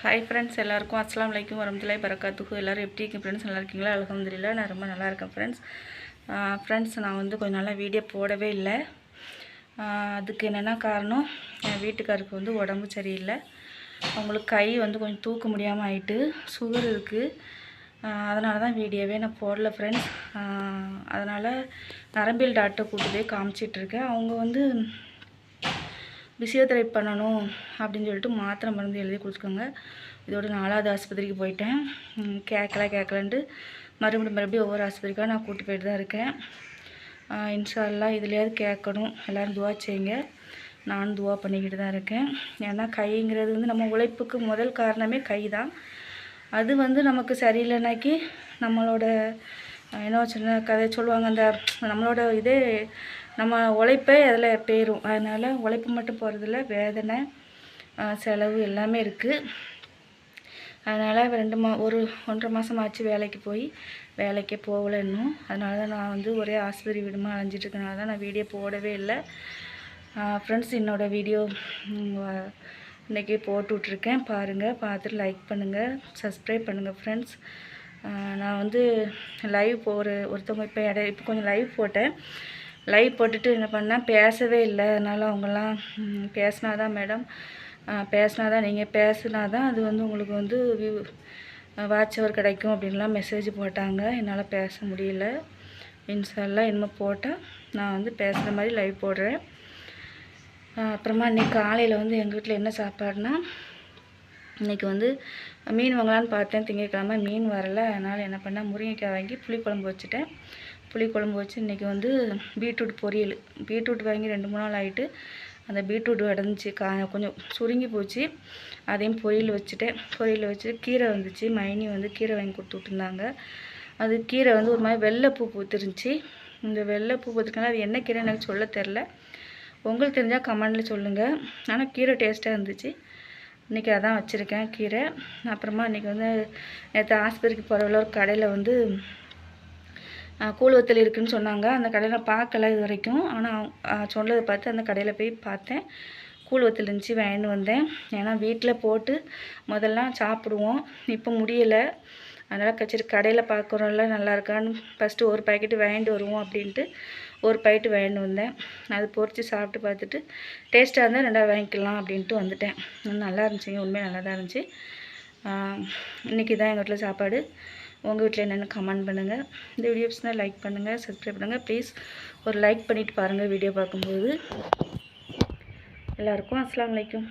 Hi friends எல்லாருக்கும் அஸ்லாம் வலைக்கும் வரமத்துலாய் பரக்காத்துக்கு எல்லோரும் எப்படி இருக்கீங்க? ஃப்ரெண்ட்ஸ் நல்லா இருக்கீங்களா? அலகம்துலில்லா நான் ரொம்ப நல்லா இருக்கேன் ஃப்ரெண்ட்ஸ் ஃப்ரெண்ட்ஸ் நான் வந்து கொஞ்சம் நாளாக வீடியோ போடவே இல்லை. அதுக்கு என்னென்னா காரணம்? என் வீட்டுக்காருக்கு வந்து உடம்பு சரியில்லை. அவங்களுக்கு கை வந்து கொஞ்சம் தூக்க முடியாமல் ஆயிட்டு சுகர் இருக்குது அதனால தான் வீடியோவே நான் போடல ஃப்ரெண்ட்ஸ் அதனால் நரம்பியல் டாக்டர் கூட்டு போய் காமிச்சிட்ருக்கேன் அவங்க வந்து பிசியோதெரப்பி பண்ணணும் அப்படின்னு சொல்லிட்டு மாத்திரை மருந்து எழுதி கொடுத்துக்கோங்க. இதோட நாலாவது ஆஸ்பத்திரிக்கு போயிட்டேன். கேட்கல கேட்கலன்ட்டு மறுபடியும் மறுபடியும் ஒவ்வொரு ஆஸ்பத்திரிக்காக நான் கூட்டி போயிட்டு தான் இருக்கேன். ஆஹ் இதுலையாவது கேட்கணும். எல்லோரும் துவா செய்யுங்க. நானும் துவா பண்ணிக்கிட்டு தான் இருக்கேன். ஏன்னா கைங்கிறது வந்து நம்ம உழைப்புக்கு முதல் காரணமே கை தான் அது வந்து நமக்கு சரியில்லைனாக்கி நம்மளோட என்ன சின்ன கதை சொல்லுவாங்க அந்த நம்மளோட இதே நம்ம உழைப்பே அதில் போயிடும் அதனால் உழைப்பு மட்டும் போகிறதில்ல வேதனை செலவு எல்லாமே இருக்குது அதனால் ரெண்டு மா ஒரு ஒன்றரை மாதம் ஆச்சு வேலைக்கு போய். வேலைக்கே போகல இன்னும். அதனால தான் நான் வந்து ஒரே ஆஸ்பத்திரி வீடுமா அழைஞ்சிட்டுருக்கனால தான் நான் வீடியோ போடவே இல்லை. ஃப்ரெண்ட்ஸ் என்னோடய வீடியோ இன்றைக்கி போட்டு விட்ருக்கேன் பாருங்கள் பார்த்துட்டு லைக் பண்ணுங்கள் சப்ஸ்கிரைப் பண்ணுங்கள் ஃப்ரெண்ட்ஸ் நான் வந்து லைவ் போ ஒரு ஒருத்தவங்க இப்போ இட இப்போ கொஞ்சம் லைவ் போட்டேன். லைவ் போட்டுட்டு என்ன பண்ணால் பேசவே இல்லை. அதனால் அவங்கெல்லாம் பேசினா பேசினாதான் மேடம் பேசினா தான் நீங்கள் பேசுனாதான் அது வந்து உங்களுக்கு வந்து வியூ வாட்ச் அவர் கிடைக்கும் அப்படின்லாம் மெசேஜ் போட்டாங்க. என்னால் பேச முடியல. இன்ஷால்லாம் இனிமேல் போட்டால் நான் வந்து பேசுகிற மாதிரி லைவ் போடுறேன். அப்புறமா இன்றைக்கி காலையில் வந்து எங்கள் வீட்டில் என்ன சாப்பாடுனா இன்றைக்கி வந்து மீன் வாங்கலான்னு பார்த்தேன் திங்கட்கிழமை மீன் வரல. அதனால் என்ன பண்ணேன் முருங்கைக்காய் வாங்கி புளிக்குழம்பு வச்சுட்டேன். புளிக்குழம்பு வச்சு இன்றைக்கி வந்து பீட்ரூட் பொரியல். பீட்ரூட் வாங்கி ரெண்டு மூணு நாள் ஆகிட்டு அந்த பீட்ரூட் அடைஞ்சி கா கொஞ்சம் சுருங்கி போச்சு. அதையும் பொரியல் வச்சுட்டேன். பொரியல் வச்சு கீரை வந்துச்சு. மைனி வந்து கீரை வாங்கி கொடுத்து விட்டுருந்தாங்க. அது கீரை வந்து ஒரு மாதிரி வெள்ளைப்பூ பூத்துருந்துச்சு. இந்த வெள்ளைப்பூ பூத்துருக்கனால அது என்ன கீரை எனக்கு சொல்ல தெரில உங்களுக்கு தெரிஞ்சால் கமெண்டில் சொல்லுங்கள் ஆனால் கீரை டேஸ்ட்டாக இருந்துச்சு. இன்றைக்கி அதான் வச்சுருக்கேன் கீரை. அப்புறமா இன்றைக்கி வந்து நேற்று ஆஸ்பத்திரிக்கு போகிறவள ஒரு கடையில் வந்து ஆஹ், கூழ் வத்தல் சொன்னாங்க. அந்த கடையில் பார்க்கல இது வரைக்கும். ஆனால் சொன்னதை பார்த்து அந்த கடையில் போய் பார்த்தேன். கூழ் வத்தல் இருந்துச்சு வாங்கிட்டு வந்தேன். ஏன்னா வீட்டில் போட்டு முதல்லாம் சாப்பிடுவோம். இப்போ முடியலை. அதனால் கச்சேரி கடையில் பார்க்குறோம்ல நல்லா இருக்கான்னு ஃபஸ்ட்டு ஒரு பாக்கெட்டு வாங்கிட்டு வருவோம் அப்படின்ட்டு ஒரு பாக்கெட்டு வாங்கிட்டு வந்தேன். அது பொறிச்சு சாப்பிட்டு பார்த்துட்டு டேஸ்ட்டாக இருந்தால் ரெண்டாவது வாங்கிக்கலாம் அப்படின்ட்டு வந்துட்டேன். நல்லா இருந்துச்சுங்க உண்மையாக நல்லா தான் இருந்துச்சு இன்றைக்கி தான் எங்கள் வீட்டில் சாப்பாடு. உங்கள் வீட்டில் என்னென்னு கமெண்ட் பண்ணுங்கள் இந்த வீடியோஸ்னால் லைக் பண்ணுங்கள் சப்ஸ்கிரைப் பண்ணுங்கள் ப்ளீஸ் ஒரு லைக் பண்ணிவிட்டு பாருங்கள் வீடியோ பார்க்கும்போது. எல்லாருக்கும் அஸ்லாம் அலைக்கும்.